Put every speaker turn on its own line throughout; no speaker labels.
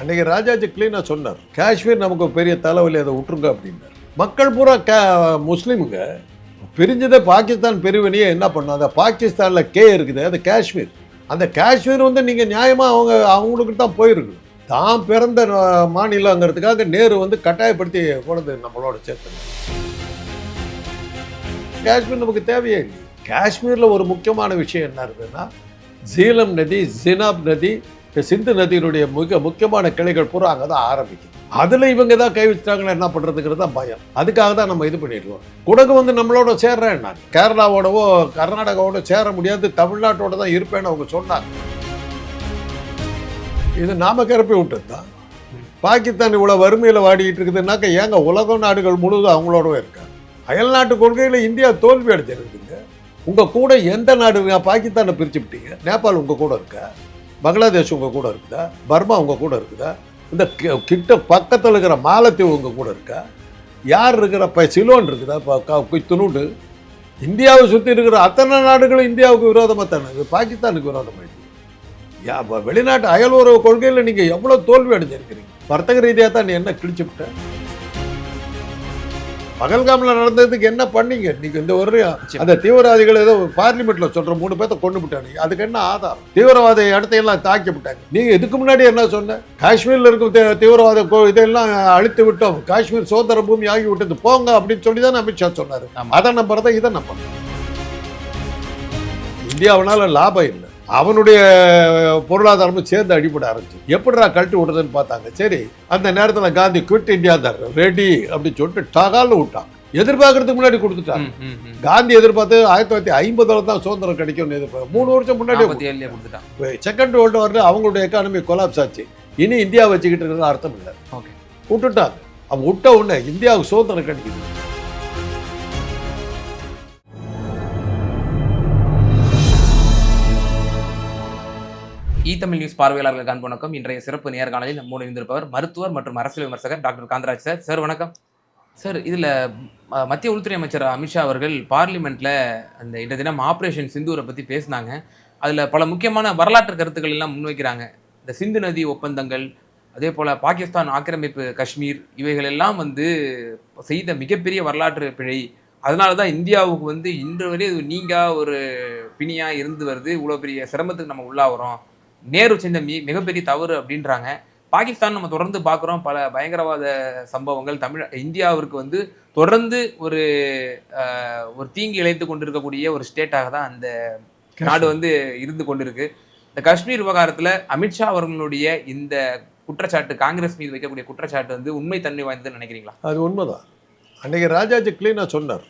அன்னைக்கு ராஜாஜி கிளீனாக சொன்னார். காஷ்மீர் நமக்கு பெரிய தலைவலி அதை விட்டுருங்க அப்படின்னார். மக்கள் பூரா கே முஸ்லீமுங்க. பிரிஞ்சதே பாகிஸ்தான் பிரிவினையே என்ன பண்ணும் அந்த பாகிஸ்தானில் கே இருக்குது அது காஷ்மீர். அந்த காஷ்மீர் வந்து நீங்கள் நியாயமாக அவங்க அவங்களுக்கு தான் போயிருக்கணும் தான் பிறந்த மாநிலங்கிறதுக்காக நேரு வந்து கட்டாயப்படுத்தி கொண்டு நம்மளோட சேர்த்து. காஷ்மீர் நமக்கு தேவையே இல்லை காஷ்மீரில் ஒரு முக்கியமான விஷயம் என்ன இருக்குதுன்னா ஜீலம் நதி ஜினாப் நதி சிந்து நதியினுடைய மிக முக்கியமான கிளைகள் பூரா அங்கே தான் ஆரம்பிக்கும் அதில் இவங்க தான் கை வச்சிட்டாங்கன்னா என்ன பண்ணுறதுங்கிறது தான் பயம். அதுக்காக தான் நம்ம இது பண்ணிடுவோம் குடகு வந்து நம்மளோட சேர்றேன் நான். கேரளாவோடவோ கர்நாடகாவோட சேர முடியாது தமிழ்நாட்டோட தான் இருப்பேன்னு அவங்க சொன்னாங்க. இது நாம கிளப்பி விட்டது தான் பாகிஸ்தான் இவ்வளோ வறுமையில் வாடிக்கிட்டு இருக்குதுன்னாக்க ஏங்க உலக நாடுகள் முழுவதும் அவங்களோடவே இருக்காங்க. அயல்நாட்டு கொள்கையில் இந்தியா தோல்வி அடைஞ்சிருக்குதுங்க. உங்கள் கூட எந்த நாடு பாகிஸ்தானை பிரிச்சு விட்டீங்க? நேபாள் உங்கள் கூட இருக்கா? பங்களாதேஷ் உங்கள் கூட இருக்குதா? பர்மா உங்கள் கூட இருக்குதா? இந்த கிட்ட பக்கத்தில் இருக்கிற மாலத்தீவு உங்கள் கூட இருக்கா? யார் இருக்கிற இப்போ சிலோன் இருக்குதா? இப்போ குத்துணுண்டு இந்தியாவை சுற்றி இருக்கிற அத்தனை நாடுகளும் இந்தியாவுக்கு விரோதமாக தானே? இது பாகிஸ்தானுக்கு விரோதமாக யா வெளிநாட்டு அயல் உறவு கொள்கையில் நீங்கள் எவ்வளோ தோல்வி அடைஞ்சிருக்கிறீங்க? வர்த்தக ரீதியாக தான் நீ என்ன கிழிச்சு பகல்காமில் நடந்ததுக்கு என்ன பண்ணீங்க? நீங்க இந்த ஒரு அந்த தீவிரவாதிகள் ஏதோ பார்லிமெண்ட்ல சொல்ற மூணு பேர்த்த கொண்டு விட்டாங்க அதுக்கு என்ன ஆதாரம்? தீவிரவாத இடத்தையெல்லாம் தாக்கி விட்டாங்க. நீங்க இதுக்கு முன்னாடி என்ன சொன்ன? காஷ்மீர்ல இருக்கும் தீவிரவாத இதெல்லாம் அழித்து விட்டோம். காஷ்மீர் சுதந்திர பூமி ஆகி விட்டது. போங்க அப்படின்னு சொல்லி தான் அமித்ஷா சொன்னாரு. அதை நம்புறதா இதை நம்பணும். இந்தியாவுனால லாபம் இல்லை. அவனுடைய பொருளாதாரமும் சேர்ந்து அடிபட ஆரம்பிச்சு. எப்படிடா கழட்டி விடுறதுன்னு பார்த்தாங்க. சரி அந்த நேரத்தில் காந்தி குவிட் இந்தியா தர். ரெடி அப்படின்னு சொல்லிட்டு டகால்னு விட்டான். எதிர்பார்க்கறதுக்கு முன்னாடி கொடுத்துட்டாங்க. காந்தி எதிர்பார்த்து ஆயிரத்தி தொள்ளாயிரத்தி ஐம்பதுல தான் சுதந்திரம் கிடைக்கும்னு எதிர்பார்த்து மூணு வருஷம் முன்னாடி செகண்ட் வேர்ல்டு வார்ல அவங்களுடைய எக்கானமி கொலாப்ஸ் ஆச்சு. இனி இந்தியா வச்சுக்கிட்டு இருக்கிறது அர்த்தம் இல்லை.
ஓகே.
விட்டுட்டாங்க. அவங்க விட்ட உடனே இந்தியாவுக்கு சுதந்திரம் கிடைக்குது.
ஈ தமிழ் நியூஸ் பார்வையாளர்களுக்கு அன்பு வணக்கம். இன்றைய சிறப்பு நேர்காணலில் நம்மோடு இருந்திருப்பவர் மருத்துவர் மற்றும் அரசியல் விமர்சகர் டாக்டர் காந்தராஜ் சார். சார் வணக்கம். சார் இதில் மத்திய உள்துறை அமைச்சர் அமித்ஷா அவர்கள் பார்லிமெண்ட்டில் அந்த இந்த தினம் ஆப்ரேஷன் சிந்தூரை பற்றி பேசினாங்க. அதில் பல முக்கியமான வரலாற்று கருத்துக்கள் எல்லாம் முன்வைக்கிறாங்க. இந்த சிந்து நதி ஒப்பந்தங்கள் அதே போல் பாகிஸ்தான் ஆக்கிரமிப்பு காஷ்மீர் இவைகள் எல்லாம் வந்து செய்த மிகப்பெரிய வரலாற்று பிழை. அதனால தான் இந்தியாவுக்கு வந்து இன்று வரை இது நீங்கா ஒரு பிணியாக இருந்து வருது. இவ்வளோ பெரிய சிரமத்துக்கு நம்ம உள்ளாகிறோம் நேரு செஞ்ச மி மிகப்பெரிய தவறு அப்படின்றாங்க. பாகிஸ்தான் நம்ம தொடர்ந்து பார்க்குறோம். பல பயங்கரவாத சம்பவங்கள். தமிழ் இந்தியாவிற்கு வந்து தொடர்ந்து ஒரு ஒரு தீங்கு இழைத்து கொண்டிருக்கக்கூடிய ஒரு ஸ்டேட்டாக தான் அந்த நாடு வந்து இருந்து கொண்டிருக்கு. இந்த காஷ்மீர் விவகாரத்துல அமித்ஷா அவர்களுடைய இந்த குற்றச்சாட்டு காங்கிரஸ் மீது வைக்கக்கூடிய குற்றச்சாட்டு வந்து உண்மை தன்மை வாய்ந்ததுன்னு நினைக்கிறீங்களா?
அது உண்மைதான். அன்னைக்கு ராஜாஜி கிளீனாக சொன்னார்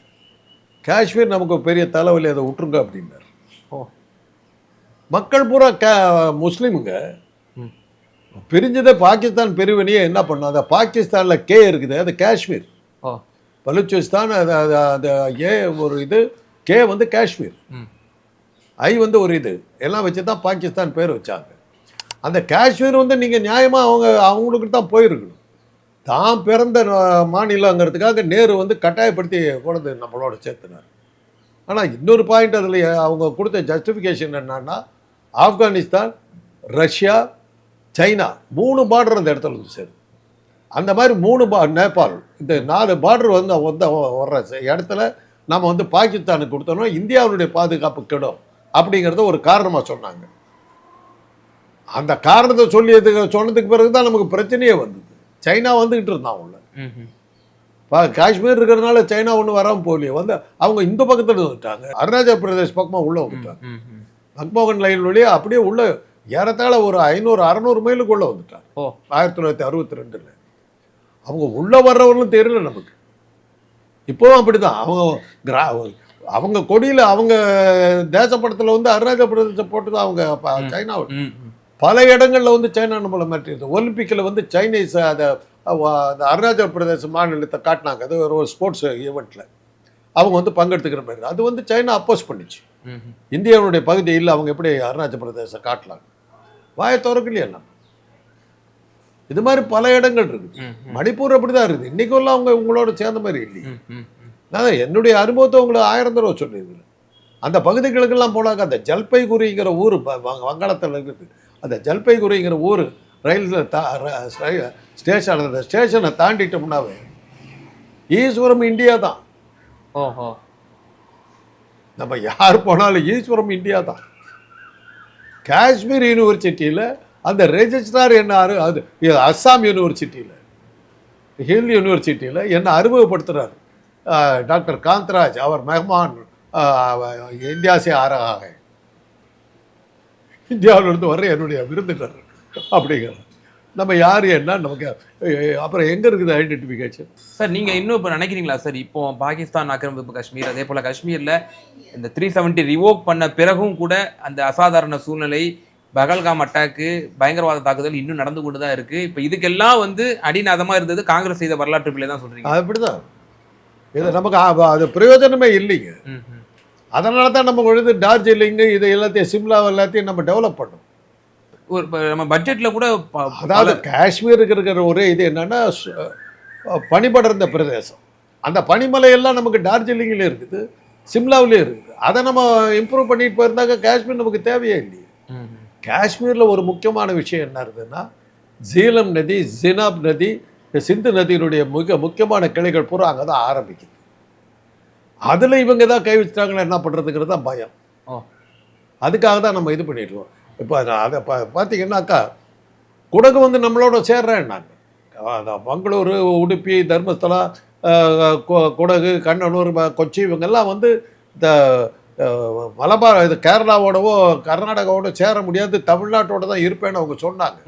காஷ்மீர் நமக்கு ஒரு பெரிய தலைவலி அதை விட்டுருங்க அப்படின்னார்.
ஓ.
மக்கள் பூரா கே முஸ்லீமுங்க. பிரிஞ்சதை பாகிஸ்தான் பிரிவினையே என்ன பண்ணும்? அந்த பாகிஸ்தானில் கே இருக்குது அது காஷ்மீர். பலூச்சிஸ்தான் அது அது ஏ ஒரு இது கே வந்து காஷ்மீர். ஐ வந்து ஒரு இது. எல்லாம் வச்சு தான் பாகிஸ்தான் பேர் வச்சாங்க. அந்த காஷ்மீர் வந்து நீங்கள் நியாயமாக அவங்க அவங்களுக்கு தான் போயிருக்கணும். தான் பிறந்த மாநிலங்கிறதுக்காக நேரு வந்து கட்டாயப்படுத்தி கொண்டு நம்மளோட சேர்த்துனார். ஆனால் இன்னொரு பாயிண்ட் அதில் அவங்க கொடுத்த ஜஸ்டிஃபிகேஷன் என்னன்னா ஆப்கானிஸ்தான் ரஷ்யா சைனா மூணு பார்டர் அந்த இடத்துல வந்து சேரும். அந்த மாதிரி மூணு பா நேபாள் இந்த நாலு பார்டர் வந்து வந்து வர்ற இடத்துல நம்ம வந்து பாகிஸ்தானுக்கு கொடுத்தோம்னா இந்தியாவுடைய பாதுகாப்பு கெடும் அப்படிங்கிறத ஒரு காரணமாக சொன்னாங்க. அந்த காரணத்தை சொல்லியதுக்கு சொன்னதுக்கு பிறகு தான் நமக்கு பிரச்சனையே வந்தது. சைனா வந்துக்கிட்டு இருந்தான் உள்ள காஷ்மீர் இருக்கிறதுனால சைனா ஒன்றும் வராமல் போகலையே. வந்து அவங்க இந்த பக்கத்தில் வந்துட்டாங்க. அருணாச்சல் பிரதேஷ் பக்கமாக உள்ளே வந்துட்டாங்க.
ம் ம்
மன்மோகன் லைன் வழியா அப்படியே உள்ள ஏறத்தாழ ஒரு ஐநூறு அறநூறு மைலுக்குள்ளே வந்துட்டாங்க.
ஓ.
ஆயிரத்தி தொள்ளாயிரத்தி அறுபத்தி ரெண்டில். அவங்க உள்ளே வர்றவர்களும் தெரியல நமக்கு. இப்போவும் அப்படிதான். அவங்க கிரா அவங்க கொடியில் அவங்க தேசப்படத்தில் வந்து அருணாச்சல பிரதேசம் போட்டு தான் அவங்க ப-
ம்.
சைனா
ம் ம்.
பல இடங்களில் வந்து சைனா நம்மளை மாற்றிடுது ஒலிம்பிக்கில் வந்து சைனீஸ் அதை அந்த அருணாச்சல பிரதேச மாநிலத்தை காட்டினாங்க. அது ஒரு ஸ்போர்ட்ஸ் ஈவெண்ட்டில் அவங்க வந்து பங்கெடுத்துக்கிற மாதிரி. அது வந்து சைனா அப்போஸ் பண்ணிச்சு. இந்தியாவுடைய பகுதி இல்லை அவங்க எப்படி அருணாச்சல பிரதேசம் காட்டலாம்? வாயை திறக்கலையே நம்ம இது மாதிரி பல இடங்கள் இருக்குது. மணிப்பூர் அப்படிதான் இருக்குது. இன்னைக்குள்ள அவங்க உங்களோட சேர்ந்த மாதிரி இல்லையே. நான் என்னுடைய அனுபவத்தை உங்களுக்கு ஆயிரம் தடவை சொல்லியிருக்கிறேன். அந்த பகுதிகளுக்கெல்லாம் போனாக்க அந்த ஜல்பைகுரிங்கிற ஊர் வங்காளத்தில் இருக்குது. அந்த ஜல்பைகுரிங்கிற ஊர் ரயில் தா ஸ்டேஷன் அந்த ஸ்டேஷனை தாண்டிட்டோம்னாவே ஈஸ்வரம் இந்தியா தான்
ஓஹோ.
நம்ம யார் போனாலும் ஈஸ்வரம் இந்தியா தான். காஷ்மீர் யூனிவர்சிட்டியில் அந்த ரெஜிஸ்ட்ரார் என்ன அது அஸ்ஸாம் யூனிவர்சிட்டியில் ஹில் யூனிவர்சிட்டியில் என்ன அறிமுகப்படுத்துகிறார் டாக்டர் காந்தராஜ் அவர் மெஹமான் இந்தியாசே இந்தியா இந்தியாவிலிருந்து வர்ற என்னுடைய விருந்தினர் அப்படிங்கிறார். நம்ம யார் என்ன நமக்கு அப்புறம் எங்கே இருக்குது ஐடென்டிஃபிகேஷன்
சார் நீங்க இன்னும் இப்போ நினைக்கிறீங்களா? சார் இப்போ பாகிஸ்தான் ஆக்கிரமிப்பு காஷ்மீர் அதே போல காஷ்மீர்ல இந்த த்ரீ செவன்ட்டி ரிவோக் பண்ண பிறகும் கூட அந்த அசாதாரண சூழ்நிலை பகல்காம் அட்டாக்கு பயங்கரவாத தாக்குதல் இன்னும் நடந்து கொண்டு தான் இருக்கு. இப்போ இதுக்கெல்லாம் வந்து அடிநாதமா இருந்தது காங்கிரஸ் செய்த வரலாற்று பிள்ளை தான் சொல்றீங்க.
அது அப்படிதான். இது நமக்கு அது பிரயோஜனமே இல்லைங்க. அதனால தான் நம்ம வந்து டார்ஜிலிங்கு இது எல்லாத்தையும் சிம்லா எல்லாத்தையும் நம்ம டெவலப் பண்ணோம்.
ஒரு நம்ம பட்ஜெட்ல கூட
அதாவது காஷ்மீருக்கு இருக்கிற ஒரே இது என்னன்னா பனிபடர்ந்த பிரதேசம். அந்த பனிமலையெல்லாம் நமக்கு டார்ஜிலிங்கில் இருக்குது சிம்லாவிலே இருக்குது. அதை நம்ம இம்ப்ரூவ் பண்ணிட்டு போயிருந்தாக்க காஷ்மீர் நமக்கு தேவையே இல்லையே. காஷ்மீரில் ஒரு முக்கியமான விஷயம் என்ன இருக்குதுன்னா ஜீலம் நதி ஜினாப் நதி இந்த சிந்து நதியினுடைய மிக முக்கியமான கிளைகள் பூரா அங்கே தான் ஆரம்பிக்குது. அதில் இவங்க தான் கை வச்சிட்டாங்கன்னா என்ன பண்ணுறதுங்கிறது தான் பயம். அதுக்காக தான் நம்ம இது பண்ணிடுவோம் இப்போ அதை பா பார்த்தீங்கன்னாக்கா குடகு வந்து நம்மளோட சேர்றேன்னாங்க அதான் பெங்களூரு உடுப்பி தர்மஸ்தலா குடகு கண்ணனூர் கொச்சி இவங்கெல்லாம் வந்து இந்த மலபார் இது கேரளாவோடவோ கர்நாடகாவோட சேர முடியாது தமிழ்நாட்டோட தான் இருப்பேன்னு அவங்க சொன்னாங்க.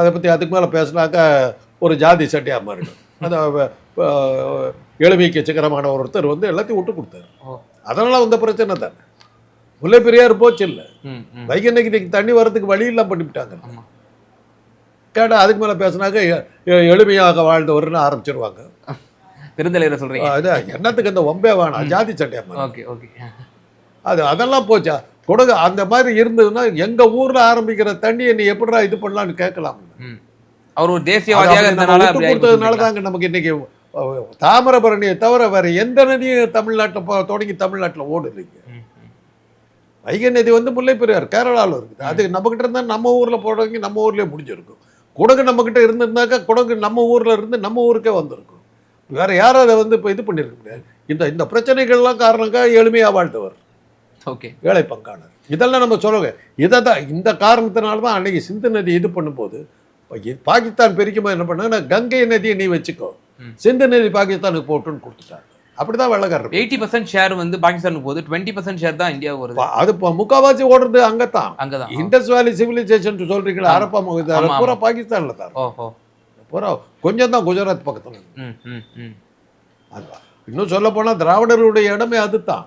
அதை பற்றி அதுக்கு மேலே பேசினாக்கா ஒரு ஜாதி சட்டையாக மாறிடும். அந்த எளிமைக்கு சிக்கரமான ஒருத்தர் வந்து எல்லாத்தையும் விட்டு கொடுத்தாரு. அதனால வந்த பிரச்சனை தானே. முல்லை பெரியார் போச்சு இல்லை. வைகனைக்கு தண்ணி வரதுக்கு வழி இல்லாம பண்ணிவிட்டாங்க. கேட்டால் அதுக்கு மேலே பேசினாக்க எளிமையாக வாழ்ந்தவர்னு ஆரம்பிச்சிருவாங்க
பெருந்தலைவரை சொல்றீங்க
அது என்னத்துக்கு இந்த ஒம்பே வேணாம் ஜாதி சட்டையா மாதிரி.
ஓகே ஓகே
அது அதெல்லாம் போச்சா கொடுங்க அந்த மாதிரி இருந்ததுன்னா எங்கள் ஊரில் ஆரம்பிக்கிற தண்ணியை நீ எப்படிடா இது பண்ணலாம்னு கேட்கலாம்.
அவர் ஒரு தேசியவாதியாக இருந்தனால
கொடுத்ததுனால? தாங்க நமக்கு இன்னைக்கு தாமிரபரணியை தவிர வேற எந்த நதியும் தமிழ்நாட்டில் தொடங்கி தமிழ்நாட்டில்
ம்.
வைகை நதி வந்து முல்லை பெரியார் கேரளாவில் இருக்குது. அது நம்மக்கிட்ட இருந்தால் நம்ம ஊரில் போடுறவங்க நம்ம ஊர்லேயே முடிஞ்சிருக்கும். குடகு நம்மக்கிட்ட இருந்திருந்தாக்கா குடகு நம்ம ஊரில் இருந்து நம்ம ஊருக்கே வந்திருக்கும். வேற யாரும் அதை வந்து இப்போ இது பண்ணியிருக்க முடியாது. இந்த இந்த பிரச்சனைகள்லாம் காரணக்கா எளிமையாக வாழ்ந்தவர்.
ஓகே.
ஏழை பங்காளர். இதெல்லாம் நம்ம சொல்லுங்க. இதை தான் இந்த காரணத்தினால தான் அன்னைக்கு சிந்து நதி இது பண்ணும்போது பாகிஸ்தான் பிரிக்கும்போது என்ன பண்ணாங்கன்னா கங்கை நதியை நீ வச்சுக்கோ. சிந்து நதி பாகிஸ்தானுக்கு போட்டுன்னு கொடுத்துட்டாங்க. அப்படிதான் வெள்ளக்காரர்
எயிட்டி பர்சன்ட் ஷேர் வந்து பாகிஸ்தானுக்கு போகுது. டுவெண்ட்டி பர்சன்ட் ஷேர் தான் இந்தியாவுக்கு வருது
அது இப்போ முக்காவாசி ஓடுறது அங்கதான்.
அங்கதான்.
இண்டஸ் வேலி சிவிலைசேஷன் சொல்றீங்களா. அரப்பா மகத்தார் பூரா பாகிஸ்தான்ல தான்
ஓஹோ.
பூரா கொஞ்சம் தான் குஜராத் பக்கத்துல அதுதான் இன்னும் சொல்ல போனா திராவிடர்களுடைய இடமே அதுதான்.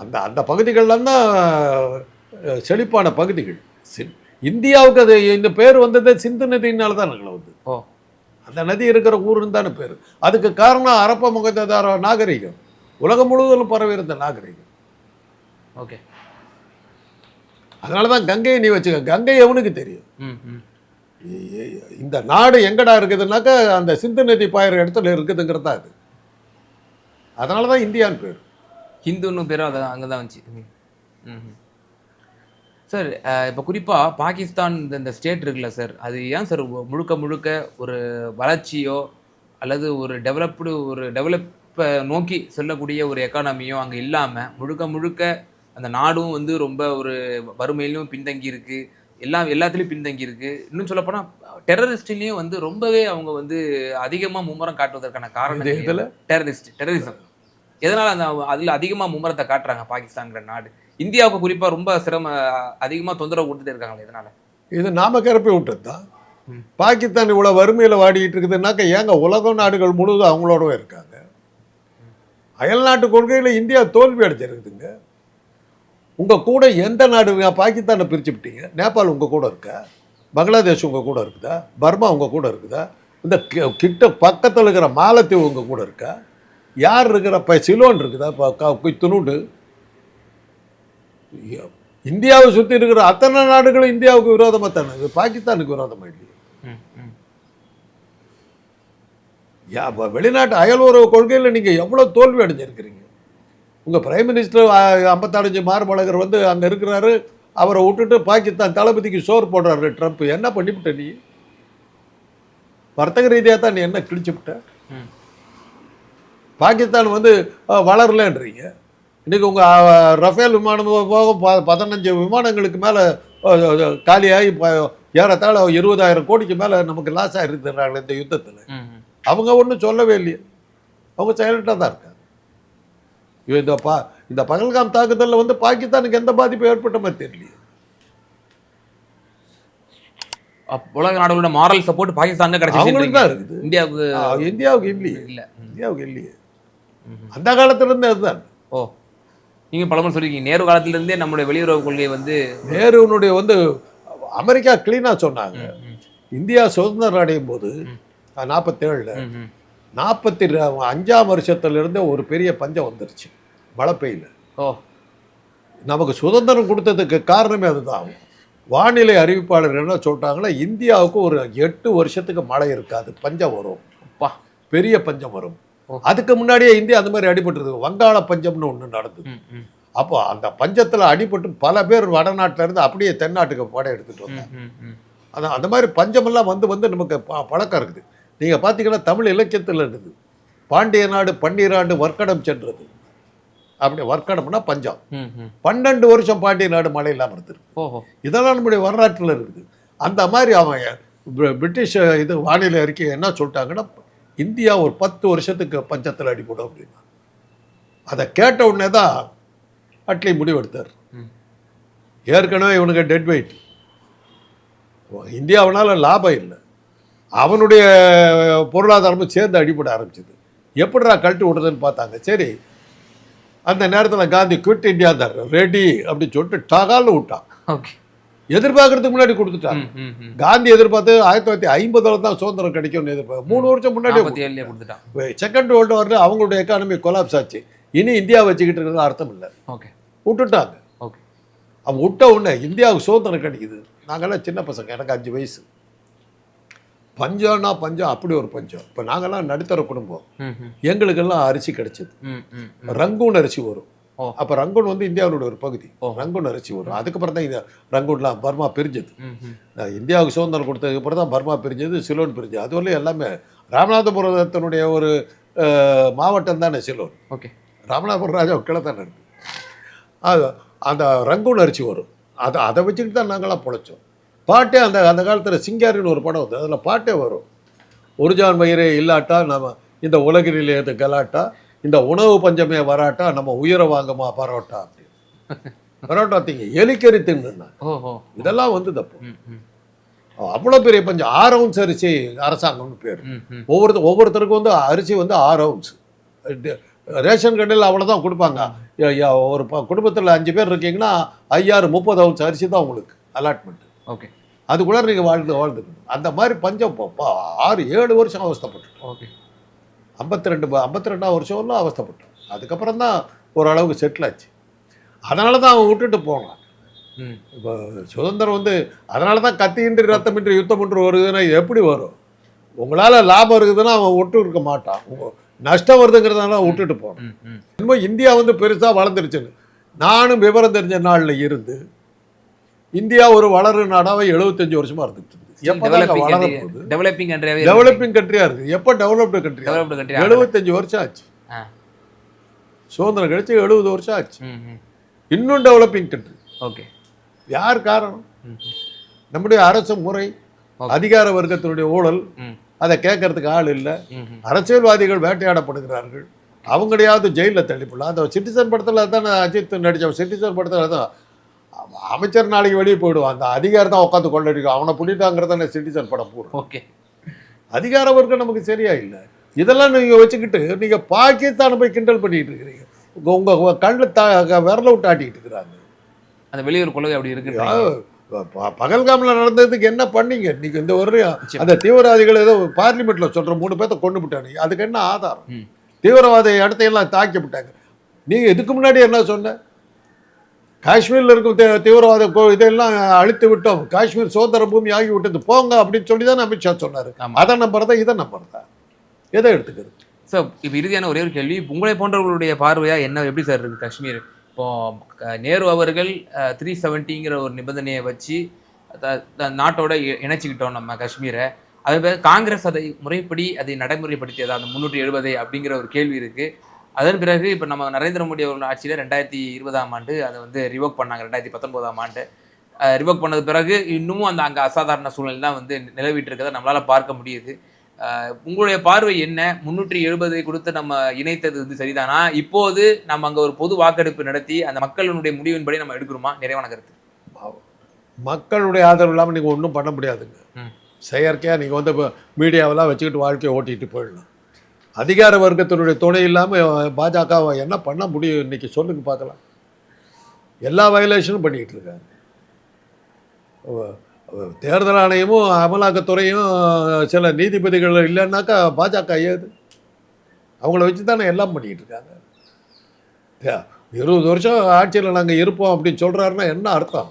அந்த அந்த பகுதிகள்லாம் தான் செழிப்பான பகுதிகள். இந்தியாவுக்கு அது இந்த பேர் வந்ததே சிந்து நதியினால தான் வந்து.
ஓ.
அந்த நதி இருக்கிற ஊருன்னு தானே பேர். அதுக்கு காரணம் அரப்ப முகத்தார நாகரிகம். உலகம் முழுவதும் பரவி இருந்த நாகரிகம்.
ஓகே.
அதனால தான் கங்கையை நீ வச்சுக்க. கங்கை எவனுக்கு தெரியும்? இந்த நாடு எங்கடா இருக்குதுன்னாக்கா அந்த சிந்து நதி பாயிற இடத்துல இருக்குதுங்கிறது தான் அது. அதனால தான் இந்தியான்னு பேர்.
ஹிந்துன்னு பேரும் அது அங்கே தான் வந்துச்சு சார் இப்போ குறிப்பாக பாகிஸ்தான் இந்த ஸ்டேட் இருக்குல்ல சார் அது ஏன் சார் முழுக்க முழுக்க ஒரு வளர்ச்சியோ அல்லது ஒரு டெவலப்டு ஒரு டெவலப்பை நோக்கி செல்லக்கூடிய ஒரு எக்கானமியோ அங்கே இல்லாமல் முழுக்க முழுக்க அந்த நாடும் வந்து ரொம்ப ஒரு வறுமையிலும் பின்தங்கி இருக்கு. எல்லாம் எல்லாத்துலேயும் பின்தங்கி இருக்கு. இன்னும் சொல்லப்போனால் டெரரிஸ்ட்லேயும் வந்து ரொம்பவே அவங்க வந்து அதிகமாக மும்முரம் காட்டுவதற்கான காரணம்
இதில்
டெரரிஸ்ட் டெரரிசம். எதனால அந்த அதில் அதிகமாக மும்முரத்தை காட்டுறாங்க பாகிஸ்தான்ங்கிற நாடு? இந்தியாவுக்கு குறிப்பாக ரொம்ப சிரம அதிகமாக தொந்தரவு கொடுத்துட்டே இருக்காங்களே இதனால.
இது நாம கிளப்பி விட்டது? தான். பாகிஸ்தான் இவ்வளோ வறுமையில் வாடிக்கிட்டு இருக்குதுன்னாக்க ஏங்க உலக நாடுகள் முழுவதும் அவங்களோடவே இருக்காங்க? அயல்நாட்டு கொள்கையில் இந்தியா தோல்வி அடைஞ்சிருக்குதுங்க. உங்கள் கூட எந்த நாடு பாகிஸ்தானை பிரிச்சு விட்டீங்க? நேபாள் உங்கள் கூட இருக்கா? பங்களாதேஷ் உங்கள் கூட இருக்குதா? பர்மா உங்கள் கூட இருக்குதா? இந்த கி- கிட்ட பக்கத்தில் இருக்கிற மாலத்தீவு உங்கள் கூட இருக்கா? யார் இருக்கிற இப்போ சிலோன் இருக்குதா? இப்போ துணுண்டு. இந்தியாவை சுற்றி இருக்கிற அத்தனை நாடுகளும் இந்தியாவுக்கு விரோதமாக தானே? இது பாகிஸ்தானுக்கு விரோதமாக இல்லையே? வெளிநாட்டு அயலுறவு கொள்கையில் நீங்கள் எவ்வளோ தோல்வி அடைஞ்சிருக்கிறீங்க? உங்கள் பிரைம் மினிஸ்டர் ஐம்பத்தஞ்சு மார்பழகர் வந்து அங்கே இருக்கிறாரு. அவரை விட்டுட்டு பாகிஸ்தான் தளபதிக்கு சோறு போடுறாரு ட்ரம்ப். என்ன பண்ணிவிட்ட நீ? வர்த்தக ரீதியாக தான் நீ என்ன கிழிச்சுவிட்ட. பாகிஸ்தான் வந்து வளரலன்றீங்க. இன்னைக்கு உங்கள் ரஃபேல் விமானம் போக ப- பதினஞ்சு விமானங்களுக்கு மேலே காலியாகி ஏறத்தாழ இருபதாயிரம் கோடிக்கு மேலே நமக்கு லாஸ் ஆகிருக்கிறாங்க இந்த யுத்தத்தில். அவங்க ஒன்றும் சொல்லவே இல்லையே. அவங்க சைலண்டாக தான் இருக்காங்க. இந்த பா இந்த பகல்காம் தாக்குதலில் வந்து பாகிஸ்தானுக்கு எந்த பாதிப்பும் ஏற்பட்ட மாதிரி தெரியலையே.
உலக நாடுகளோட மாரல் சப்போர்ட் பாகிஸ்தான்
அவங்களுக்கு தான்
கிடைச்சிருக்கு
இருக்குது.
இந்தியாவுக்கு
இந்தியாவுக்கு இல்லையே.
இல்ல.
இந்தியாவுக்கு இல்லையே. அந்த காலத்துல இருந்து அதுதான்.
ஓ. நீங்க பலமுறை சொல்லிருக்கீங்க. நேரு காலத்துல இருந்தே நம்மளுடைய வெளியுறவு கொள்கை வந்து
நேருனுடைய வந்து அமெரிக்கா கிளீனாக சொன்னாங்க. இந்தியா சுதந்திரம் அடையும் போது நாற்பத்தேழில். நாற்பத்தி அஞ்சாம் வருஷத்துல இருந்தே ஒரு பெரிய பஞ்சம் வந்துருச்சு மழை பெய்யல
ஓ.
நமக்கு சுதந்திரம் கொடுத்ததுக்கு காரணமே அதுதான். வானிலை அறிவிப்பாளர் என்ன சொல்லிட்டாங்கன்னா இந்தியாவுக்கு ஒரு எட்டு வருஷத்துக்கு மழை இருக்காது பஞ்சம் வரும்.
அப்பா.
பெரிய பஞ்சம் வரும். அதுக்கு முன்னாடியே இந்தியா அந்த மாதிரி அடிபட்டுருக்கு வங்காள பஞ்சம்னு ஒன்று நடந்தது. அப்போ அந்த பஞ்சத்தில் அடிபட்டு பல பேர் வடநாட்டுல இருந்து அப்படியே தென்னாட்டுக்கு படம் எடுத்துட்டு வந்தாங்க. அதான் அந்த மாதிரி பஞ்சமெல்லாம் வந்து வந்து நமக்கு பழக்கம் இருக்குது. நீங்கள் பார்த்தீங்கன்னா தமிழ் இலக்கியத்தில் இருக்குது. பாண்டிய நாடு பன்னீராண்டு வர்க்கடம் சென்றது. அப்படி வர்க்கடம்னா பஞ்சம். பன்னெண்டு வருஷம் பாண்டிய நாடு மழை இல்லாமல் இருந்திருக்கு. இதெல்லாம் நம்முடைய வரலாற்றில் இருக்குது. அந்த மாதிரி அவன் பிரி- பிரிட்டிஷ் இது வானிலை அறிக்கை என்ன சொல்லிட்டாங்கன்னா இந்தியா ஒரு பத்து வருஷத்துக்கு பஞ்சத்தில் அடிபடும் அப்படின்னா. அதை கேட்ட உடனே தான் அட்லி முடிவெடுத்தார்.
ம்.
ஏற்கனவே இவனுக்கு டெட் வெயிட் இந்தியாவினால லாபம் இல்லை. அவனுடைய பொருளாதாரமும் சேர்ந்து அடிபட ஆரம்பிச்சது. எப்படிடா கழட்டி விடுறதுன்னு பார்த்தாங்க. சரி அந்த நேரத்தில் காந்தி குவிட் இந்தியா தர். ரெடி அப்படின்னு சொல்லிட்டு டகால்னு விட்டான்.
ஓகே
எதிர்பார்க்கறதுக்கு முன்னாடி கொடுத்துட்டாங்க. காந்தி எதிர்பார்த்து ஆயிரத்தி தொள்ளாயிரத்தி ஐம்பதுல தான் சுதந்திரம் கிடைக்கும்னு எதிர்பார்த்து மூணு வருஷம் முன்னாடி
கொடுத்துட்டான்
செகண்ட் வேர்ல்டு வாரில் அவங்களுடைய எக்கானமி கொலாப்ஸ் ஆச்சு. இனி இந்தியா வச்சுக்கிட்டு இருக்கிறது அர்த்தம் இல்லை.
ஓகே.
விட்டுட்டாங்க.
ஓகே.
அவன் விட்ட உடனே இந்தியாவுக்கு சுதந்திரம் கிடைக்குது. நாங்கெல்லாம் சின்ன பசங்க எனக்கு அஞ்சு வயசு. பஞ்சம்னா பஞ்சம் அப்படி ஒரு பஞ்சம். இப்போ நாங்கெல்லாம் நடுத்தர குடும்பம். எங்களுக்கெல்லாம் அரிசி கிடைச்சது. ரங்கூன் அரிசி வரும். அப்போ ரங்கூன் வந்து இந்தியாவுடைய ஒரு பகுதி. ரங்கூன் அரிசி வரும் அதுக்கப்புறம் தான் இந்த ரங்கூன்லாம் பர்மா பிரிஞ்சது. இந்தியாவுக்கு சுதந்திரம் கொடுத்ததுக்கு அப்புறம் தான் பர்மா பிரிஞ்சது சிலோன் பிரிஞ்சது. அது வரலையும் எல்லாமே. ராமநாதபுரத்தினுடைய ஒரு மாவட்டம் தானே சிலோன்.
ஓகே.
ராமநாதபுரம் ராஜா கிளை தானே அது அந்த ரங்கூன் அரிசி வரும் அதை அதை வச்சுக்கிட்டு தான் நாங்களாம் பொழைச்சோம். பாட்டே அந்த அந்த காலத்தில் சிங்காரின்னு ஒரு படம் வந்து அதில் பாட்டே வரும். ஒருஜான் மயிரே இல்லாட்டா நம்ம இந்த உலகிலே இது கலாட்டா? இந்த உணவு பஞ்சமே வராட்டா நம்ம உயிரை வாங்கமா பரோட்டா அப்படின்னு பரோட்டா திங்க எலிக்கறி தின்னுன்னா. இதெல்லாம் வந்து தப்பு அவ்வளோ பெரிய பஞ்சம் ஆறு அவுன்ஸ் அரிசி அரசாங்கம்னு பேர். ஒவ்வொருத்த ஒவ்வொருத்தருக்கும் வந்து அரிசி வந்து ஆறு அவுன்ஸ் ரேஷன் கடையில் அவ்வளோதான் கொடுப்பாங்க. ஒரு குடும்பத்தில் அஞ்சு பேர் இருக்கீங்கன்னா ஐயாறு முப்பது அவுன்ஸ் அரிசி தான் உங்களுக்கு அலாட்மெண்ட்
ஓகே.
அதுக்குள்ளே நீங்கள் வாழ்ந்து வாழ்ந்துக்கணும். அந்த மாதிரி பஞ்சம் ஆறு ஏழு வருஷம் அவஸ்தைப்பட்டோம்
ஓகே.
ஐம்பத்தி ரெண்டு ஐம்பத்தி ரெண்டாம் வருஷம்லாம் அவஸ்தைப்பட்டோம் அதுக்கப்புறம் தான் ஓரளவுக்கு செட்டில் ஆச்சு. அதனால தான் அவன் விட்டுட்டு போனான்.
ம்.
இப்போ சுதந்திரம் வந்து அதனால தான் கத்தியின்றி ரத்தமின்றி யுத்தம் ஒன்று வருதுன்னா எப்படி வரும்? உங்களால் லாபம் இருக்குதுன்னா அவன் விட்டு இருக்க மாட்டான். நஷ்டம் வருதுங்கிறதுனால விட்டுட்டு போனான். இன்னும் இந்தியா வந்து பெருசாக வளர்ந்துருச்சுன்னு நானும் விவரம் தெரிஞ்ச நாளில் இருந்து இந்தியா ஒரு வளரு நாடாக எழுபத்தஞ்சு வருஷமா இருந்துட்டு இருக்கு. எப்போ
டெவலப்பிங் கண்ட்ரியாவே
கண்ட்ரியா இருக்கு. எப்போ டெவலப்டு கண்ட்ரி
டெவலப்டு கண்ட்ரி
எழுபத்தஞ்சு வருஷம் ஆச்சு. சுதந்திரம் கிடைச்சு எழுபது வருஷம் ஆச்சு. இன்னும் டெவலப்பிங் கண்ட்ரி
ஓகே.
யார் காரணம். நம்முடைய அரசு முறை
Okay.
அதிகார வர்க்கத்தினுடைய ஊழல் அதை கேட்கறதுக்கு ஆள் இல்லை. அரசியல்வாதிகள் வேட்டையாடப்படுகிறார்கள். அவங்களையாவது ஜெயிலில் தள்ளிப்படலாம் அந்த சிட்டிசன் படத்தில் தானே அஜித் நடித்த சிட்டிசன் படத்தில் தான் அமைச்சர் நாளைக்கு வெளியே போயிடுவான். அந்த அதிகாரம் தான் உட்காந்து கொள்ளடிக்கும் அவனை பிடிட்டாங்கிறதான சிட்டிசன் படம் பூரா.
ஓகே.
அதிகார வர்க்கம் நமக்கு சரியா இல்லை. இதெல்லாம் நீங்கள் வச்சுக்கிட்டு நீங்கள் பாகிஸ்தானை போய் கிண்டல் பண்ணிட்டு இருக்கிறீங்க. உங்க உங்க கண்ணில் த விரல விட்டு ஆட்டிக்கிட்டு இருக்கிறாங்க.
அந்த வெளியூர் கொள்கை அப்படி இருக்கு
பகல்காமில் நடந்ததுக்கு என்ன பண்ணீங்க? நீங்க இந்த ஒரு. அந்த தீவிரவாதிகள் ஏதோ பார்லிமெண்ட்ல சொல்ற மூணு பேர்த்த கொண்டு விட்டானுங்க அதுக்கு என்ன ஆதாரம்?
ம்.
தீவிரவாத இடத்தையெல்லாம் தாக்கி விட்டாங்க நீங்க இதுக்கு முன்னாடி என்ன சொன்ன? காஷ்மீர்ல இருக்கும் தீவிரவாத கோ- இதெல்லாம் அழித்து விட்டோம். காஷ்மீர் சுதந்திர பூமி ஆகி விட்டது. போங்க அப்படின்னு சொல்லி தான் அமித்ஷா சொன்னாரு. அதை நம்புறதா இதை நம்புறதா? எதை எடுத்துக்கிறது?
சார் இப்போ இறுதியான ஒரே ஒரு கேள்வி. உங்களை போன்றவர்களுடைய பார்வையா என்ன எப்படி சார் இருக்கு காஷ்மீர்? இப்போ நேரு அவர்கள் த்ரீ செவன்ட்டிங்கிற ஒரு நிபந்தனையை வச்சு நாட்டோட இணைச்சிக்கிட்டோம் நம்ம காஷ்மீரை. அதே காங்கிரஸ் அதை முறைப்படி அதை நடைமுறைப்படுத்தியதா? அந்த முந்நூற்றி எழுபதை அப்படிங்கிற ஒரு கேள்வி இருக்கு. அதன் பிறகு இப்போ நம்ம நரேந்திர மோடி அவர்கள் ஆட்சியில் ரெண்டாயிரத்தி இருபதாம் ஆண்டு அதை வந்து ரிவோக் பண்ணாங்க. ரெண்டாயிரத்தி பத்தொன்பதாம் ஆண்டு. ரிவோக் பண்ணது பிறகு இன்னமும் அந்த அங்கே அசாதாரண சூழ்நிலை தான் வந்து நிலவிட்டு இருக்கிறத நம்மளால பார்க்க முடியுது. உங்களுடைய பார்வை என்ன? முன்னூற்றி எழுபதை கொடுத்து நம்ம இணைத்தது வந்து சரிதானா? இப்போது நம்ம அங்க ஒரு பொது வாக்கெடுப்பு நடத்தி அந்த மக்களுடைய முடிவின்படி நம்ம எடுக்கிறோமா? நிறைவான கருத்து.
மக்களுடைய ஆதரவு இல்லாமல் நீங்கள் ஒன்றும் பண்ண முடியாதுங்க.
ம்.
செயற்கையாக நீங்கள் வந்து இப்போ மீடியாவெல்லாம் வச்சுக்கிட்டு வாழ்க்கையை ஓட்டிகிட்டு போயிடலாம். அதிகார வர்க்கத்தினுடைய துணை இல்லாமல் பாஜகவை என்ன பண்ண முடியும் இன்றைக்கி சொல்லுங்க பார்க்கலாம். எல்லா வயலேஷனும் பண்ணிக்கிட்டு இருக்காங்க. தேர்தல் ஆணையமும் அமலாக்கத்துறையும் சில நீதிபதிகள் இல்லைன்னாக்கா பாஜக ஏது? அவங்கள வச்சு தானே எல்லாம் பண்ணிக்கிட்டு இருக்காங்க. இருபது வருஷம் ஆட்சியில் நாங்கள் இருப்போம் அப்படின்னு சொல்கிறாருன்னா என்ன அர்த்தம்?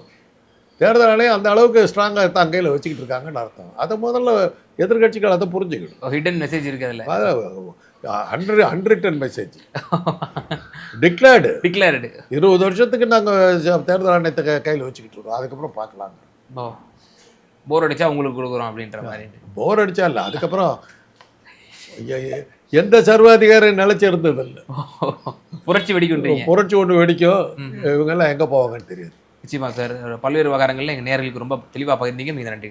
தேர்தல் ஆணையம் அந்த அளவுக்கு ஸ்ட்ராங்காக தான் கையில் வச்சுக்கிட்டு இருக்காங்கன்னு அர்த்தம். அதை முதல்ல எதிர்கட்சிகள் அதை புரிஞ்சுக்கணும்.
ஹிடன் மெசேஜ் இருக்கு அதுல.
ஹண்ட்ரட் ஹண்ட்ரிட்டன் மெசேஜ் டிக்ளேர்டு
டிக்ளேர்டு
இருபது வருஷத்துக்கு நாங்கள் தேர்தல் ஆணையத்தை கையில் வச்சுக்கிட்டு இருக்கோம். அதுக்கப்புறம் பார்க்கலாம்
போர் அடிச்சா உங்களுக்கு கொடுக்குறோம் அப்படின்ற மாதிரி.
போர் அடிச்சா இல்லை அதுக்கப்புறம் எந்த சர்வாதிகாரி நிலைச்சு இருந்ததில்லை
புரட்சி வெடிக்குன்றீங்க.
புரட்சி ஒன்று வெடிக்கும். இவங்கெல்லாம் எங்கே போவாங்கன்னு தெரியாது.
நிச்சயமா சார் பல்வேறு விவகாரங்கள்ல எங்க நேர்களுக்கு ரொம்ப தெளிவா பகிர்ந்தீங்க. மிக நன்றி.